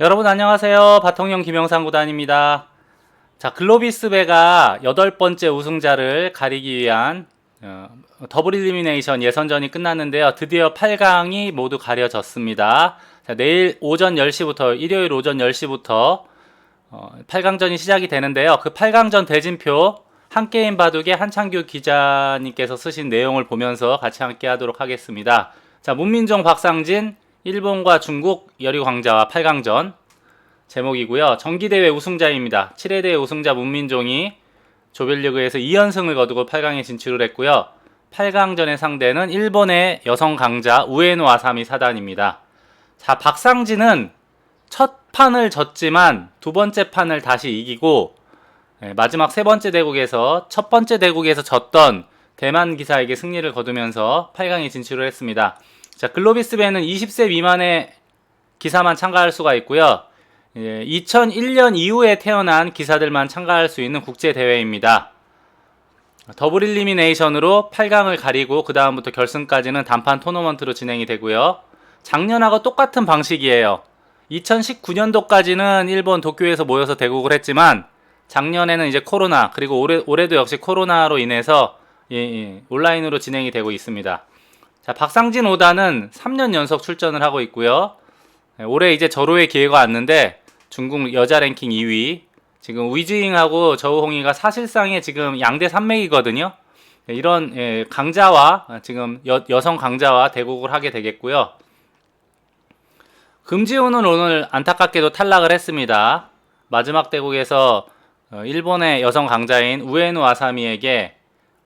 여러분 안녕하세요. 바통령 김영상 구단입니다. 자, 글로비스배가 여덟 번째 우승자를 가리기 위한 어, 더블 일리미네이션 예선전이 끝났는데요. 드디어 8강이 모두 가려졌습니다. 자, 내일 오전 10시부터 일요일 오전 10시부터 어, 8강전이 시작이 되는데요. 그 8강전 대진표 한 게임 바둑의 한창규 기자님께서 쓰신 내용을 보면서 같이 함께 하도록 하겠습니다. 자, 문민정 박상진 일본과 중국 여리광자와 8강전 제목이고요. 정기대회 우승자입니다. 7회 대회 우승자 문민종이 조별리그에서 2연승을 거두고 8강에 진출을 했고요. 8강전의 상대는 일본의 여성 강자 우에노 아사미 사단입니다. 자, 박상진은 첫 판을 졌지만 두 번째 판을 다시 이기고 예, 마지막 세 번째 대국에서 첫 번째 대국에서 졌던 대만 기사에게 승리를 거두면서 8강에 진출을 했습니다. 자, 글로비스 배는 20세 미만의 기사만 참가할 수가 있고요. 예, 2001년 이후에 태어난 기사들만 참가할 수 있는 국제 대회입니다. 더블 일리미네이션으로 8강을 가리고 그 다음부터 결승까지는 단판 토너먼트로 진행이 되고요. 작년하고 똑같은 방식이에요. 2019년도까지는 일본 도쿄에서 모여서 대국을 했지만 작년에는 이제 코로나 그리고 올해 올해도 역시 코로나로 인해서 예, 예, 온라인으로 진행이 되고 있습니다. 자, 박상진 오다는 3년 연속 출전을 하고 있고요. 예, 올해 이제 절호의 기회가 왔는데 중국 여자 랭킹 2위. 지금 위즈잉하고 저우홍이가 사실상의 지금 양대 산맥이거든요. 예, 이런 예, 강자와 아, 지금 여, 여성 강자와 대국을 하게 되겠고요. 금지훈은 오늘 안타깝게도 탈락을 했습니다. 마지막 대국에서 어, 일본의 여성 강자인 우에노 아사미에게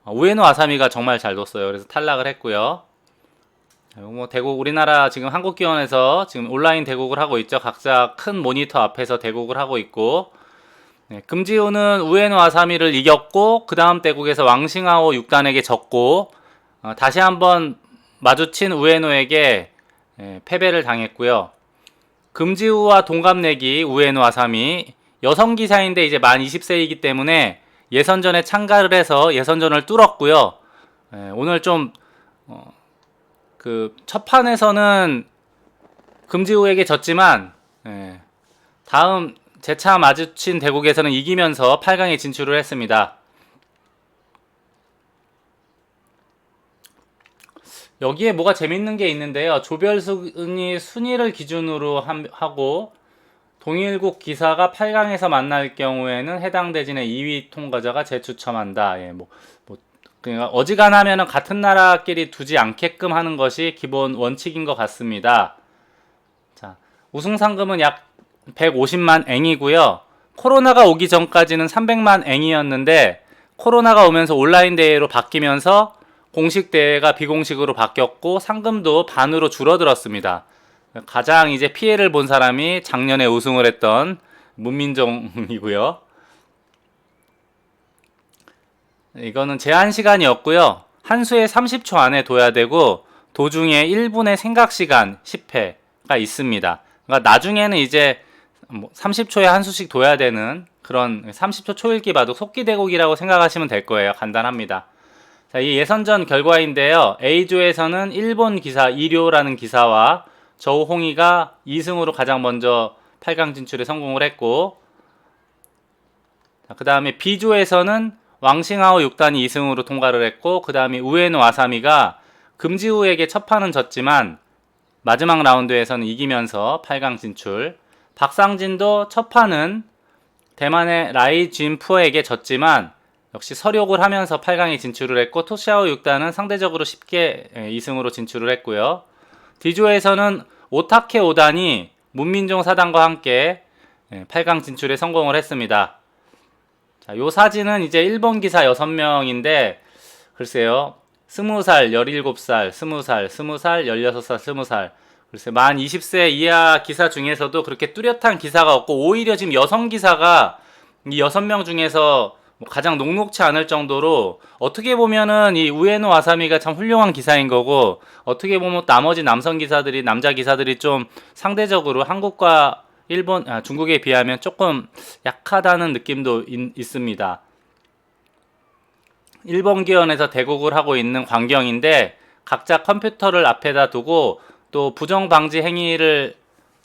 어, 우에노 아사미가 정말 잘 뒀어요. 그래서 탈락을 했고요. 자, 뭐 대국 우리나라 지금 한국 기원에서 지금 온라인 대국을 하고 있죠. 각자 큰 모니터 앞에서 대국을 하고 있고 네, 금지훈은 우에노 아사미를 이겼고 그 다음 대국에서 왕싱하오 6단에게 졌고 어, 다시 한번 마주친 우에노에게 예, 패배를 당했고요. 금지우와 동갑내기 우에노 아사미 여성 기사인데 이제 만 20세이기 때문에 예선전에 참가를 해서 예선전을 뚫었고요. 예, 오늘 좀 어, 그 첫 판에서는 금지우에게 졌지만 예, 다음 재차 마주친 대국에서는 이기면서 8강에 진출을 했습니다. 여기에 뭐가 재밌는 게 있는데요. 조별순위 순위를 기준으로 함- 하고 동일국 기사가 8강에서 만날 경우에는 해당 대진의 2위 통과자가 재추첨한다. 예, 뭐, 뭐 그러니까 어지간하면은 같은 나라끼리 두지 않게끔 하는 것이 기본 원칙인 것 같습니다. 자, 우승 상금은 약 150만 앵이고요. 코로나가 오기 전까지는 300만 앵이었는데 코로나가 오면서 온라인 대회로 바뀌면서 공식 대회가 비공식으로 바뀌었고 상금도 반으로 줄어들었습니다. 가장 이제 피해를 본 사람이 작년에 우승을 했던 문민정이고요. 이거는 제한 시간이었고요. 한 수에 30초 안에 둬야 되고 도중에 1분의 생각 시간 10회가 있습니다. 그러니까 나중에는 이제 뭐 30초에 한 수씩 둬야 되는 그런 30초 초읽기 바둑 속기 대국이라고 생각하시면 될 거예요. 간단합니다. 자, 이 예선전 결과인데요. A조에서는 일본 기사 이료라는 기사와 저우홍이가 2승으로 가장 먼저 8강 진출에 성공을 했고 그 다음에 B조에서는 왕싱하오 6단이 2승으로 통과를 했고 그 다음에 우에노 아사미가 금지우에게 첫 판은 졌지만 마지막 라운드에서는 이기면서 8강 진출 박상진도 첫 판은 대만의 라이 진푸에게 졌지만 역시 서력을 하면서 8강에 진출을 했고 토시아오 6단은 상대적으로 쉽게 2승으로 진출을 했고요. D조에서는 오타케 5단이 문민종 사단과 함께 8강 진출에 성공을 했습니다. 자, 요 사진은 이제 1번 기사 6명인데 글쎄요. 20살, 17살, 20살, 20살, 16살, 20살. 글쎄 만 20세 이하 기사 중에서도 그렇게 뚜렷한 기사가 없고 오히려 지금 여성 기사가 이 6명 중에서 뭐 가장 녹록치 않을 정도로 어떻게 보면은 이 우에노 아사미가 참 훌륭한 기사인 거고 어떻게 보면 나머지 남성 기사들이 남자 기사들이 좀 상대적으로 한국과 일본 아, 중국에 비하면 조금 약하다는 느낌도 있, 있습니다. 일본 기원에서 대국을 하고 있는 광경인데 각자 컴퓨터를 앞에다 두고 또 부정 방지 행위를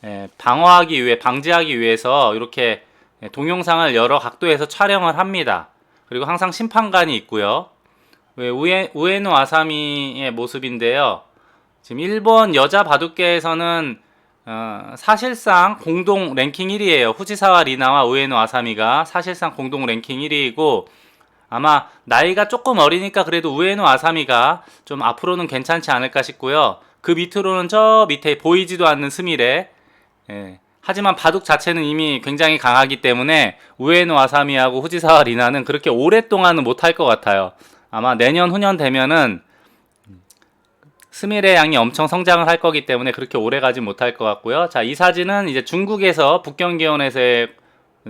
예, 방어하기 위해 방지하기 위해서 이렇게 예, 동영상을 여러 각도에서 촬영을 합니다. 그리고 항상 심판관이 있고요. 왜 우에, 우에노 아사미의 모습인데요. 지금 일본 여자 바둑계에서는 어, 사실상 공동 랭킹 1위예요. 후지사와 리나와 우에노 아사미가 사실상 공동 랭킹 1위이고 아마 나이가 조금 어리니까 그래도 우에노 아사미가 좀 앞으로는 괜찮지 않을까 싶고요. 그 밑으로는 저 밑에 보이지도 않는 스미레. 예. 하지만 바둑 자체는 이미 굉장히 강하기 때문에 우에노 아사미하고 후지사와 리나는 그렇게 오랫동안은 못할 것 같아요. 아마 내년 후년 되면은 스미레 양이 엄청 성장을 할 거기 때문에 그렇게 오래 가지 못할 것 같고요. 자, 이 사진은 이제 중국에서 북경기원에서의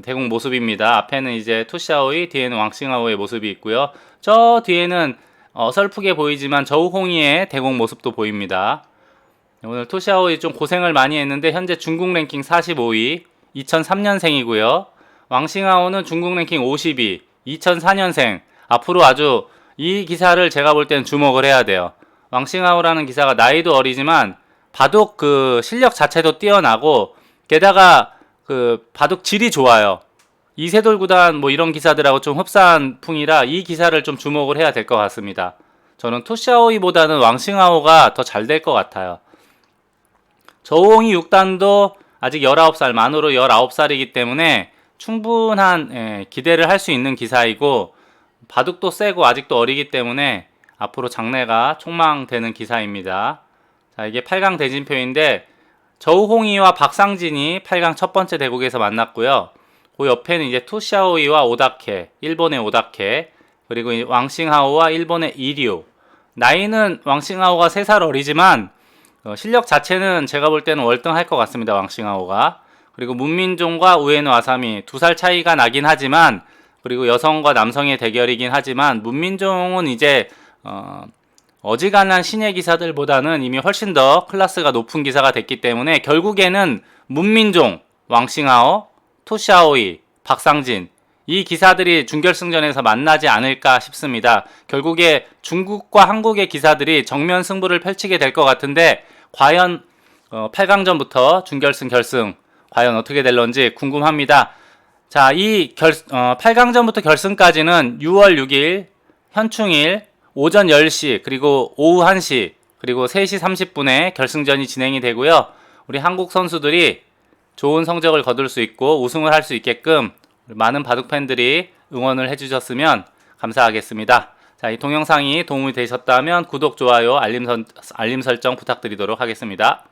대공 모습입니다. 앞에는 이제 투샤오이, 뒤에는 왕싱하오의 모습이 있고요. 저 뒤에는 어설프게 보이지만 저우홍이의 대공 모습도 보입니다. 오늘 투샤오이 좀 고생을 많이 했는데 현재 중국 랭킹 45위, 2003년생이고요. 왕싱하오는 중국 랭킹 52, 2004년생. 앞으로 아주 이 기사를 제가 볼 때는 주목을 해야 돼요. 왕싱하오라는 기사가 나이도 어리지만 바둑 그 실력 자체도 뛰어나고 게다가 그 바둑 질이 좋아요. 이세돌 구단 뭐 이런 기사들하고 좀 흡사한 풍이라 이 기사를 좀 주목을 해야 될 것 같습니다. 저는 투샤오이보다는 왕싱하오가 더 잘 될 것 같아요. 저홍이 6단도 아직 19살, 만으로 19살이기 때문에 충분한 예, 기대를 할 수 있는 기사이고 바둑도 세고 아직도 어리기 때문에 앞으로 장래가 촉망되는 기사입니다. 자, 이게 8강 대진표인데 저우홍이와 박상진이 8강 첫 번째 대국에서 만났고요. 그 옆에는 이제 투샤오이와 오다케, 일본의 오다케, 그리고 이 왕싱하오와 일본의 이류. 나이는 왕싱하오가 3살 어리지만 어, 실력 자체는 제가 볼 때는 월등할 것 같습니다. 왕싱하오가. 그리고 문민종과 우에노 아사미 두 살 차이가 나긴 하지만 그리고 여성과 남성의 대결이긴 하지만 문민종은 이제 어, 어지간한 신예 기사들보다는 이미 훨씬 더 클래스가 높은 기사가 됐기 때문에 결국에는 문민종, 왕싱하오, 토샤오이, 박상진 이 기사들이 준결승전에서 만나지 않을까 싶습니다. 결국에 중국과 한국의 기사들이 정면 승부를 펼치게 될 것 같은데 과연 어, 8강전부터 준결승 결승 과연 어떻게 될런지 궁금합니다. 자, 이 결, 어, 8강전부터 결승까지는 6월 6일 현충일 오전 10시 그리고 오후 1시 그리고 3시 30분에 결승전이 진행이 되고요. 우리 한국 선수들이 좋은 성적을 거둘 수 있고 우승을 할 수 있게끔 많은 바둑 팬들이 응원을 해주셨으면 감사하겠습니다. 자, 이 동영상이 도움이 되셨다면 구독, 좋아요, 알림, 선, 알림 설정 부탁드리도록 하겠습니다.